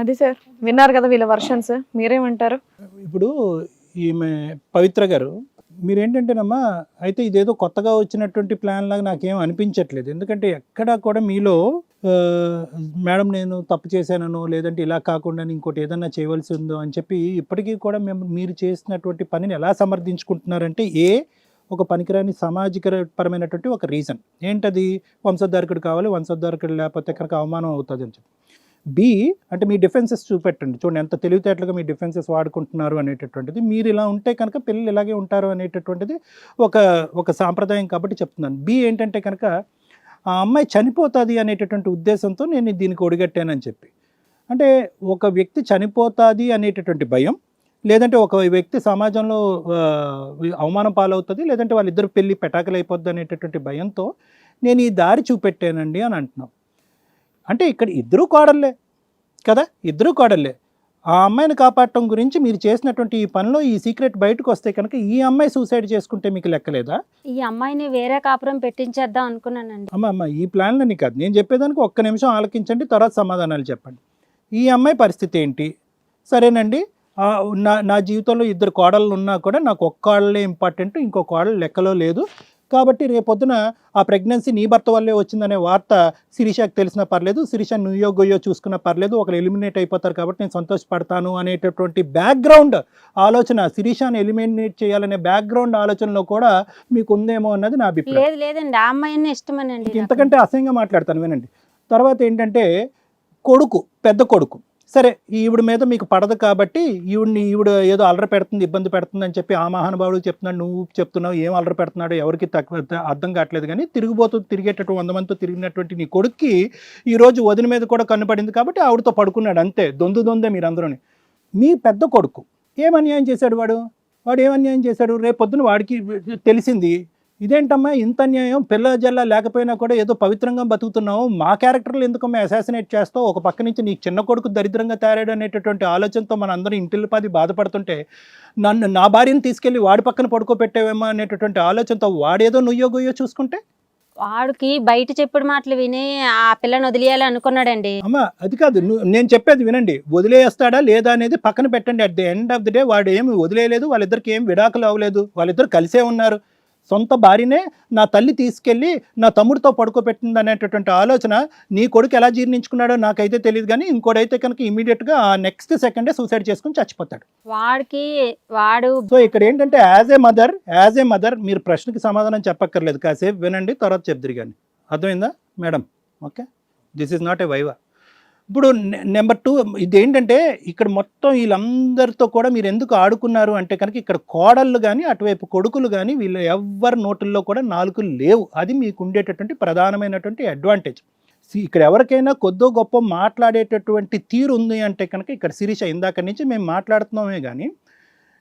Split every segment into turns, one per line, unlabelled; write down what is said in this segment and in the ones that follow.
అది సార్. విన్నారు కదా వీళ్ళ వర్షన్స్. మీరేమంటారు?
ఇప్పుడు ఈమె పవిత్ర గారు మీరేంటంటేనమ్మా అయితే ఇదేదో కొత్తగా వచ్చినటువంటి ప్లాన్ లాగా నాకేం అనిపించట్లేదు. ఎందుకంటే ఎక్కడా కూడా మీలో మేడం నేను తప్పు చేశానను లేదంటే ఇలా కాకుండా ఇంకోటి ఏదన్నా చేయవలసి ఉందో అని చెప్పి ఇప్పటికీ కూడా మేము మీరు చేసినటువంటి పనిని ఎలా సమర్థించుకుంటున్నారంటే ఏ ఒక పనికిరాని సామాజిక పరమైనటువంటి ఒక రీజన్. ఏంటది? వంశోద్ధారకుడు కావాలి వంశోద్ధారకుడు లేకపోతే కనుక అవమానం అవుతుంది అని చెప్పి. బి అంటే మీ డిఫెన్సెస్ చూపెట్టండి. చూడండి ఎంత తెలివితేటలుగా మీ డిఫెన్సెస్ వాడుకుంటున్నారు అనేటటువంటిది. మీరు ఇలా ఉంటే కనుక పిల్లలు ఇలాగే ఉంటారు అనేటటువంటిది ఒక ఒక సాంప్రదాయం కాబట్టి చెప్తున్నాను. బి ఏంటంటే కనుక ఆ అమ్మాయి చనిపోతుంది అనేటటువంటి ఉద్దేశంతో నేను దీనికి ఒడిగట్టానని చెప్పి. అంటే ఒక వ్యక్తి చనిపోతుంది అనేటటువంటి భయం లేదంటే ఒక వ్యక్తి సమాజంలో అవమానం పాలవుతుంది లేదంటే వాళ్ళిద్దరు పెళ్ళి పెటాకలు అయిపోద్ది అనేటటువంటి భయంతో నేను ఈ దారి చూపెట్టానండి అని అంటున్నాం. అంటే ఇక్కడ ఇద్దరు కోడళ్ళే కదా? ఇద్దరు కోడళ్ళే. ఆ అమ్మాయిని కాపాడటం గురించి మీరు చేసినటువంటి ఈ పనిలో ఈ సీక్రెట్ బయటకు వస్తే కనుక ఈ అమ్మాయి సూసైడ్ చేసుకుంటే మీకు లెక్కలేదా?
ఈ అమ్మాయిని వేరే కాపురం పెట్టించేద్దాం అనుకున్నానండి.
అమ్మ అమ్మ ఈ ప్లాన్లని కాదు. నేను చెప్పేదానికి ఒక్క నిమిషం ఆలకించండి తర్వాత సమాధానాలు చెప్పండి. ఈ అమ్మాయి పరిస్థితి ఏంటి? సరేనండి. నా నా జీవితంలో ఇద్దరు కోడళ్ళు ఉన్నా కూడా నాకు ఒక్క కోడలే ఇంపార్టెంట్ ఇంకో కోడలు లెక్కలో లేదు. కాబట్టి రేపొద్దున ఆ ప్రెగ్నెన్సీ నీ భర్త వల్లే వచ్చిందనే వార్త శిరీషకి తెలిసినా పర్లేదు. శిరీష నుయ్యో గొయ్యో చూసుకున్నా పర్లేదు. ఒకరు ఎలిమినేట్ అయిపోతారు కాబట్టి నేను సంతోషపడతాను అనేటటువంటి బ్యాక్గ్రౌండ్ ఆలోచన శిరీషాని ఎలిమినేట్ చేయాలనే బ్యాక్గ్రౌండ్ ఆలోచనలో కూడా మీకు ఉందేమో అన్నది నా అభిప్రాయం.
లేదు లేదండి. ఆ అమ్మాయిని ఇష్టమేనండి.
ఇంతకంటే అసహ్యంగా మాట్లాడతాను వినండి. తర్వాత ఏంటంటే కొడుకు పెద్ద కొడుకు. సరే ఈవిడ మీద మీకు పడదు కాబట్టి ఈవిడిని ఈవిడ ఏదో అల్లరి పెడుతుంది ఇబ్బంది పెడుతుంది అని చెప్పి ఆ మహానుభావుడు చెప్తున్నాడు నువ్వు చెప్తున్నావు ఏం అల్లరి పెడుతున్నాడు ఎవరికి తక్కువ అర్థం కావట్లేదు కానీ తిరిగిపోతూ తిరిగేటట్టు వంద మందితో తిరిగినటువంటి నీ కొడుక్కి ఈరోజు వదిన మీద కూడా కన్నుపడింది కాబట్టి ఆవిడతో పడుకున్నాడు అంతే దొందు దొందే మీరందరూ మీ పెద్ద కొడుకు ఏం అన్యాయం చేశాడు వాడు? వాడు ఏం అన్యాయం చేశాడు? రేపొద్దున వాడికి తెలిసింది ఇదేంటమ్మా ఇంత అన్యాయం? పిల్ల జల్ల లేకపోయినా కూడా ఏదో పవిత్రంగా బతుకుతున్నావు. మా క్యారెక్టర్లు ఎందుకమ్మా అసాసినేట్ చేస్తావు? ఒక పక్క నుంచి నీకు చిన్న కొడుకు దరిద్రంగా తయారాడు అనేటటువంటి ఆలోచనతో మన అందరం ఇంటిల్లిపాది బాధపడుతుంటే నన్ను నా భార్యను తీసుకెళ్ళి వాడి పక్కన పడుకోబెట్టావేమో అనేటటువంటి ఆలోచనతో వాడేదో నుయ్యో గొయ్యో చూసుకుంటే?
వాడికి బయట చెప్పుడు మాటలు విని ఆ పిల్లని వదిలేయాలి అనుకున్నాడండి.
అమ్మా అది కాదు. నేను చెప్పేది వినండి. వదిలేస్తాడా లేదా అనేది పక్కన పెట్టండి. At the end of the day వాడు ఏమి వదిలేయలేదు. వాళ్ళిద్దరికి ఏం విడాకులు అవ్వలేదు. వాళ్ళిద్దరు కలిసే ఉన్నారు. సొంత భార్యనే నా తల్లి తీసుకెళ్ళి నా తమ్ముడితో పడుకోబెట్టింది అనేటటువంటి ఆలోచన నీ కొడుకు ఎలా జీర్ణించుకున్నాడో నాకైతే తెలియదు కానీ ఇంకోడైతే కనుక ఇమీడియట్గా నెక్స్ట్ సెకండే సూసైడ్ చేసుకుని చచ్చిపోతాడు.
వాడికి వాడు
సో ఇక్కడ ఏంటంటే as a mother as a mother మీరు ప్రశ్నకి సమాధానం చెప్పక్కర్లేదు. కాసేపు వినండి తర్వాత చెప్దురు కానీ. అర్థమైందా madam? Okay. This is not a viva. ఇప్పుడు నెంబర్ టూ ఇది ఏంటంటే ఇక్కడ మొత్తం వీళ్ళందరితో కూడా మీరు ఎందుకు ఆడుకున్నారు అంటే కనుక ఇక్కడ కోడళ్ళు కానీ అటువైపు కొడుకులు కానీ వీళ్ళు ఎవ్వరి నోటుల్లో కూడా నాలుగు లేవు. అది మీకు ఉండేటటువంటి ప్రధానమైనటువంటి అడ్వాంటేజ్. ఇక్కడ ఎవరికైనా కొద్దో గొప్ప మాట్లాడేటటువంటి తీరు ఉంది అంటే కనుక ఇక్కడ శిరీష ఇందాక నుంచి మేము మాట్లాడుతున్నామే కానీ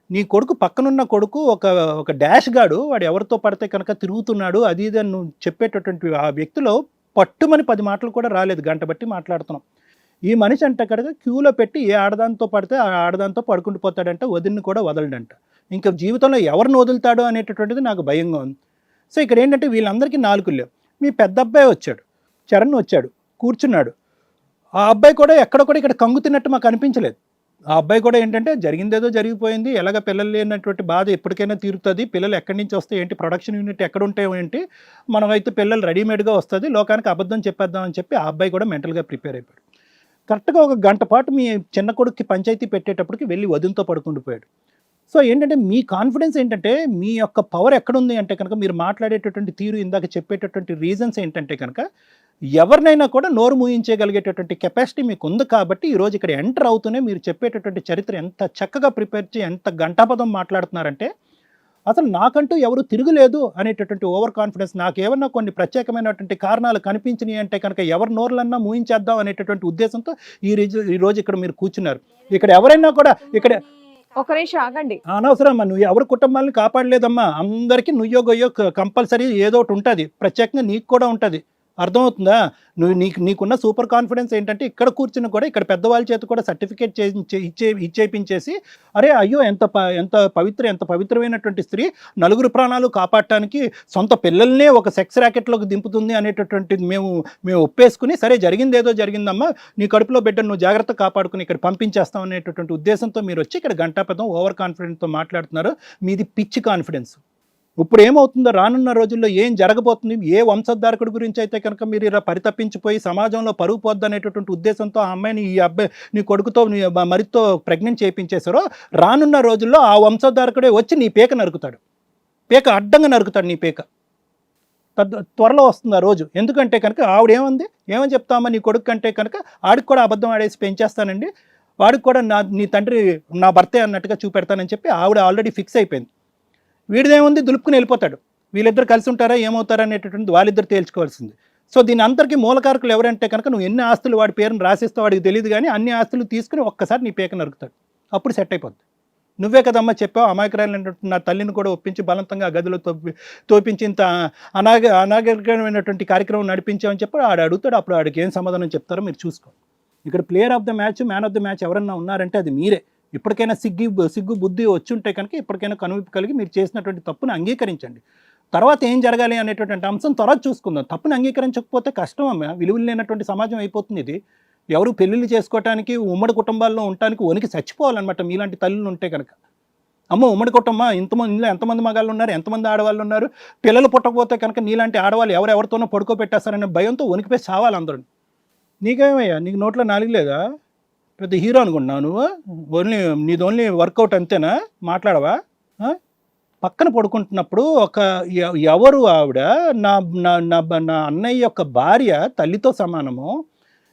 నీ కొడుకు పక్కనున్న కొడుకు ఒక ఒక డాష్ గాడు వాడు ఎవరితో పడితే కనుక తిరుగుతున్నాడు అది ఇది అని నువ్వు చెప్పేటటువంటి ఆ వ్యక్తిలో పట్టుమని పది మాటలు కూడా రాలేదు గంట బట్టి మాట్లాడుతున్నాం. ఈ మనిషి అంటే కనుక క్యూలో పెట్టి ఏ ఆడదాంతో పడితే ఆ ఆడదాంతో పడుకుంటూ పోతాడంట వదిలిని కూడా వదలడంట. ఇంకా జీవితంలో ఎవరిని వదులుతాడో అనేటటువంటిది నాకు భయంగా ఉంది. సో ఇక్కడ ఏంటంటే వీళ్ళందరికీ నాలుగు లేవు. మీ పెద్ద అబ్బాయి వచ్చాడు చరణ్ వచ్చాడు కూర్చున్నాడు. ఆ అబ్బాయి కూడా ఎక్కడ కూడా ఇక్కడ కంగు తిన్నట్టు మాకు అనిపించలేదు. ఆ అబ్బాయి కూడా ఏంటంటే జరిగిందేదో జరిగిపోయింది ఎలాగ పిల్లలు లేనటువంటి బాధ ఎప్పటికైనా తీరుతుంది పిల్లలు ఎక్కడి నుంచి వస్తే ఏంటి ప్రొడక్షన్ యూనిట్ ఎక్కడ ఉంటాయో ఏంటి మనమైతే పిల్లలు రెడీమేడ్గా వస్తుంది లోకానికి అబద్ధం చెప్పేద్దాం అని చెప్పి ఆ అబ్బాయి కూడా మెంటల్గా ప్రిపేర్ అయిపోయాడు. కరెక్ట్గా ఒక గంట పాటు మీ చిన్న కొడుక్కి పంచాయతీ పెట్టేటప్పటికి వెళ్ళి వదినతో పడుకుండిపోయాడు సో ఏంటంటే మీ కాన్ఫిడెన్స్ ఏంటంటే మీ యొక్క పవర్ ఎక్కడుంది అంటే కనుక మీరు మాట్లాడేటటువంటి తీరు ఇందాక చెప్పేటటువంటి రీజన్స్ ఏంటంటే కనుక ఎవరినైనా కూడా నోరు మూయించగలిగేటటువంటి కెపాసిటీ మీకు ఉంది కాబట్టి ఈరోజు ఇక్కడ ఎంటర్ అవుతూనే మీరు చెప్పేటటువంటి చరిత్ర ఎంత చక్కగా ప్రిపేర్ చేసి ఎంత గంటాపదం మాట్లాడుతున్నారంటే అసలు నాకంటూ ఎవరు తిరుగులేదు అనేటటువంటి ఓవర్ కాన్ఫిడెన్స్ నాకేమన్నా కొన్ని ప్రత్యేకమైనటువంటి కారణాలు కనిపించినాయి అంటే కనుక ఎవరి నోర్లన్నా మూయించేద్దాం అనేటటువంటి ఉద్దేశంతో ఈ రోజు ఈ రోజు ఇక్కడ మీరు కూర్చున్నారు. ఇక్కడ ఎవరైనా కూడా ఇక్కడ
ఒక నిమిషం ఆగండి.
అనవసరం అమ్మా నువ్వు ఎవరి కుటుంబాలను కాపాడలేదమ్మా. అందరికీ నుయ్యో గొయ్యో కంపల్సరీ ఏదో ఒకటి ఉంటుంది. ప్రత్యేకంగా నీకు కూడా ఉంటుంది. అర్థమవుతుందా? నువ్వు నీకు నీకున్న సూపర్ కాన్ఫిడెన్స్ ఏంటంటే ఇక్కడ కూర్చుని కూడా ఇక్కడ పెద్దవాళ్ళ చేత కూడా సర్టిఫికేట్ చేయించే ఇచ్చే ఇచ్చేపించేసి అరే అయ్యో ఎంత ప ఎంత పవిత్ర ఎంత పవిత్రమైనటువంటి స్త్రీ నలుగురు ప్రాణాలు కాపాడటానికి సొంత పిల్లల్నే ఒక సెక్స్ ర్యాకెట్లోకి దింపుతుంది అనేటటువంటిది మేము మేము ఒప్పేసుకుని సరే జరిగింది ఏదో జరిగిందమ్మా నీ కడుపులో బిడ్డ నువ్వు జాగ్రత్త కాపాడుకుని ఇక్కడ పంపించేస్తాం అనేటటువంటి ఉద్దేశంతో మీరు వచ్చి ఇక్కడ గంటాపదం ఓవర్ కాన్ఫిడెంట్తో మాట్లాడుతున్నారు. మీది పిచ్చి కాన్ఫిడెన్స్ ఇప్పుడు ఏమవుతుందో రానున్న రోజుల్లో ఏం జరగబోతుంది? ఏ వంశధారకుడి గురించి అయితే కనుక మీరు ఇలా పరితపించిపోయి సమాజంలో పరుగు పోద్ది అనేటటువంటి ఉద్దేశంతో ఆ అమ్మాయిని ఈ అబ్బాయి నీ కొడుకుతో నీ మరితో ప్రెగ్నెంట్ చేయించేశారో రానున్న రోజుల్లో ఆ వంశధారకుడే వచ్చి నీ పేక నరుకుతాడు. పేక అడ్డంగా నరుకుతాడు నీ పేక. తద్- త్వరలో వస్తుంది ఆ రోజు. ఎందుకంటే కనుక ఆవిడ ఏమంది ఏమని చెప్తామా? నీ కొడుకు కంటే కనుక ఆడికి కూడా అబద్ధం ఆడేసి పెంచేస్తానండి. వాడికి కూడా నా నీ తండ్రి నా భర్తే అన్నట్టుగా చూపెడతానని చెప్పి ఆవిడ ఆల్రెడీ ఫిక్స్ అయిపోయింది. వీడిదేముంది? దులుపుకుని వెళ్ళిపోతాడు. వీళ్ళిద్దరు కలిసి ఉంటారా ఏమవుతారా? అనేటటువంటి వాళ్ళిద్దరు తేల్చుకోవాల్సింది. సో దీని అందరికీ మూలకారకులు ఎవరంటే కనుక నువ్వు ఎన్ని ఆస్తులు వాడి పేరును రాసిస్తావు వాడికి తెలియదు కానీ అన్ని ఆస్తులు తీసుకుని ఒక్కసారి నీ పేక నరుకుతాడు. అప్పుడు సెట్ అయిపోద్ది. నువ్వే కదమ్మా చెప్పావు అమాయకురాలైనటువంటి నా తల్లిని కూడా ఒప్పించి బలవంతంగా గదిలో తోపి తోపించి ఇంత అనాగ అనాగరికమైనటువంటి కార్యక్రమం నడిపించామని చెప్పి ఆడు అడుగుతాడు. అప్పుడు ఆడికి ఏం సమాధానం చెప్తారో మీరు చూసుకోండి. ఇక్కడ player of the match man of the match ఎవరన్నా ఉన్నారంటే అది మీరే. ఇప్పటికైనా సిగ్గి సిగ్గు బుద్ధి వచ్చి ఉంటే కనుక ఇప్పటికైనా కనువిప్పు కలిగి మీరు చేసినటువంటి తప్పును అంగీకరించండి. తర్వాత ఏం జరగాలి అనేటటువంటి అంశం తర్వాత చూసుకుందాం. తప్పును అంగీకరించకపోతే కష్టం అమ్మ. విలువలు లేనటువంటి సమాజం అయిపోతుంది ఇది. ఎవరు పెళ్ళిళ్ళు చేసుకోవటానికి ఉమ్మడి కుటుంబాల్లో ఉండటానికి వనికి చచ్చిపోవాలన్నమాట మీలాంటి తల్లులు ఉంటే కనుక. అమ్మ ఉమ్మడి కుటుంబ ఇంతమంది ఇందులో ఎంతమంది మగాళ్ళు ఉన్నారు? ఎంతమంది ఆడవాళ్ళు ఉన్నారు? పిల్లలు పుట్టకపోతే కనుక నీలాంటి ఆడవాళ్ళు ఎవరెవరితోనో పడుకోబెట్టేస్తారనే భయంతో వణికిపోయి చావాలి అందరూ. నీకేమయ్యా? నీకు నోట్లో నాలుగు లేదా? పెద్ద హీరో అనుకుంటున్నావు నువ్వు? ఓన్లీ నీది ఓన్లీ వర్కౌట్ అంతేనా? మాట్లాడవా? పక్కన పడుకుంటున్నప్పుడు ఒక ఎవరు ఆవిడ? నా నా నా నా అన్నయ్య యొక్క భార్య తల్లితో సమానము.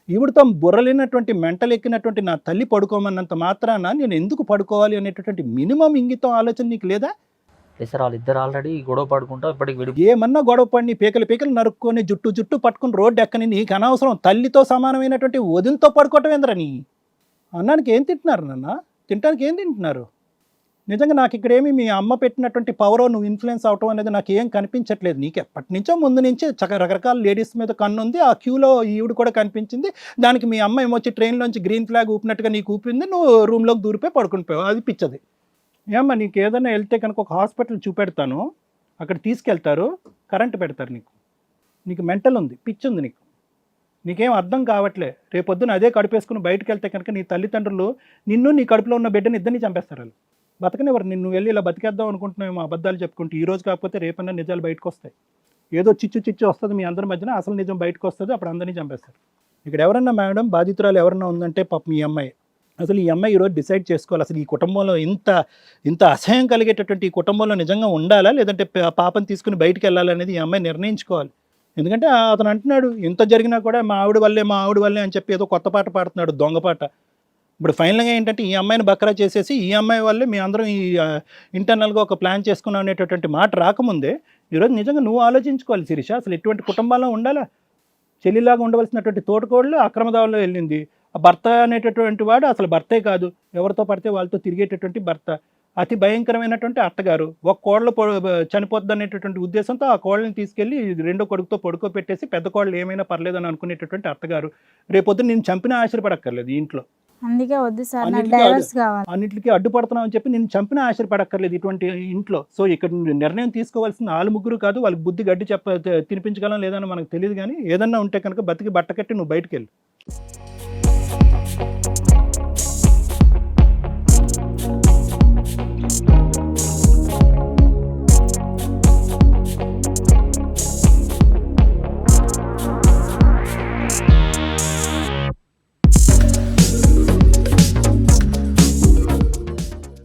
ఈవిడతో బుర్రలేనటువంటి మెంటలు ఎక్కినటువంటి నా తల్లి పడుకోమన్నంత మాత్రాన నేను ఎందుకు పడుకోవాలి అనేటటువంటి మినిమం ఇంగితం ఆలోచన నీకు లేదా?
సార్ వాళ్ళిద్దరు ఆల్రెడీ గొడవ పడుకుంటా ఇప్పటికి విడి
ఏమన్నా గొడవ పడి నీ పీకలు పీకలు నరుక్కొని జుట్టు జుట్టు పట్టుకుని రోడ్డు ఎక్కని నీకు అనవసరం. తల్లితో సమానమైనటువంటి వదినతో పడుకోవటం ఏంద్రా నీ? అన్నానికి ఏం తింటున్నారు నాన్న? తినడానికి ఏం తింటున్నారు? నిజంగా నాకు ఇక్కడేమి మీ అమ్మ పెట్టినటువంటి పవర్ నువ్వు ఇన్ఫ్లుయెన్స్ అవటం అనేది నాకు ఏం కనిపించట్లేదు. నీకు ఎప్పటి నుంచో ముందు నుంచి చక్క రకరకాల లేడీస్ మీద కన్ను ఉంది. ఆ క్యూలో ఈవిడ కూడా కనిపించింది. దానికి మీ అమ్మ ఏమొచ్చి ట్రైన్లోంచి గ్రీన్ ఫ్లాగ్ ఊపినట్టుగా నీకు ఊపింది. నువ్వు రూమ్లోకి దూరిపోయి పడుకుని పోయావు. అది పిచ్చది. ఏమ్మా నీకు ఏదైనా వెళ్తే కనుక ఒక హాస్పిటల్ చూపెడతాను. అక్కడ తీసుకెళ్తారు. కరెంట్ పెడతారు నీకు. నీకు మెంటల్ ఉంది. పిచ్చి ఉంది నీకు. నీకేం అర్థం కావట్లే. రేపొద్దున అదే కడుపేసుకుని బయటకు వెళ్తే కనుక నీ తల్లిదండ్రులు నిన్ను నీ కడుపులో ఉన్న బిడ్డని ఇద్దరిని చంపేస్తారు వాళ్ళు. బతకనివ్వరు. నిన్ను వెళ్ళి ఇలా బతికేద్దాం అనుకుంటున్నామేమో అబద్ధాలు చెప్పుకుంటూ ఈ రోజు కాకపోతే రేపన్నా నిజాలు బయటకు వస్తాయి ఏదో చిచ్చు చిచ్చు వస్తుంది మీ అందరి మధ్యన అసలు నిజం బయటకు వస్తుంది అప్పుడు అందరినీ చంపేస్తారు. ఇక్కడ ఎవరన్నా మేడం బాధితురాలు ఎవరన్నా ఉందంటే పాప మీ అమ్మాయి. అసలు ఈ అమ్మాయి ఈరోజు డిసైడ్ చేసుకోవాలి. అసలు ఈ కుటుంబంలో ఇంత ఇంత అసహ్యం కలిగేటటువంటి ఈ కుటుంబంలో నిజంగా ఉండాలా? లేదంటే పాపను పాపని తీసుకుని బయటికి వెళ్ళాలనేది ఈ అమ్మాయి నిర్ణయించుకోవాలి. ఎందుకంటే అతను అంటున్నాడు ఇంత జరిగినా కూడా మా ఆవిడ వల్లే మా ఆవిడ వల్లే అని చెప్పి ఏదో కొత్త పాట పాడుతున్నాడు దొంగ పాట. ఇప్పుడు ఫైనల్గా ఏంటంటే ఈ అమ్మాయిని బక్రా చేసేసి ఈ అమ్మాయి వల్లే మీ అందరం ఈ ఇంటర్నల్గా ఒక ప్లాన్ చేసుకున్నాం అనేటటువంటి మాట రాకముందే ఈరోజు నిజంగా నువ్వు ఆలోచించుకోవాలి శిరీష అసలు ఎటువంటి కుటుంబాల్లో ఉండాలా? చెల్లిలాగా ఉండవలసినటువంటి తోటకోళ్ళు అక్రమదావుల్లో వెళ్ళింది. ఆ భర్త అనేటటువంటి వాడు అసలు భర్తే కాదు. ఎవరితో పడితే వాళ్ళతో తిరిగేటటువంటి భర్త. అతి భయంకరమైనటువంటి అత్తగారు. ఒక కోడలు చనిపోద్ది అనేటటువంటి ఉద్దేశంతో ఆ కోళ్ళని తీసుకెళ్ళి రెండో కొడుకుతో పడుకోబెట్టేసి పెద్ద కోడలు ఏమైనా పర్లేదని అనుకునేటటువంటి అత్తగారు. రేపొద్దు నేను చంపిన ఆశ్చర్యపడక్కర్లేదు ఇంట్లో.
అందుకే వద్దు సార్ డైవర్స్ కావాలి.
అన్నిటికీ అడ్డుపడుతున్నావు అని చెప్పి నేను చంపిన ఆశ్చర్యపడక్కర్లేదు ఇటువంటి ఇంట్లో. సో ఇక్కడ నిర్ణయం తీసుకోవాల్సిన వాళ్ళు ముగ్గురు కాదు వాళ్ళకి బుద్ధి గడ్డి చెప్ప తినిపించగలం లేదని మనకు తెలియదు కానీ ఏదన్నా ఉంటే కనుక బతికి బట్ట కట్టి నువ్వు బయటకు వెళ్ళు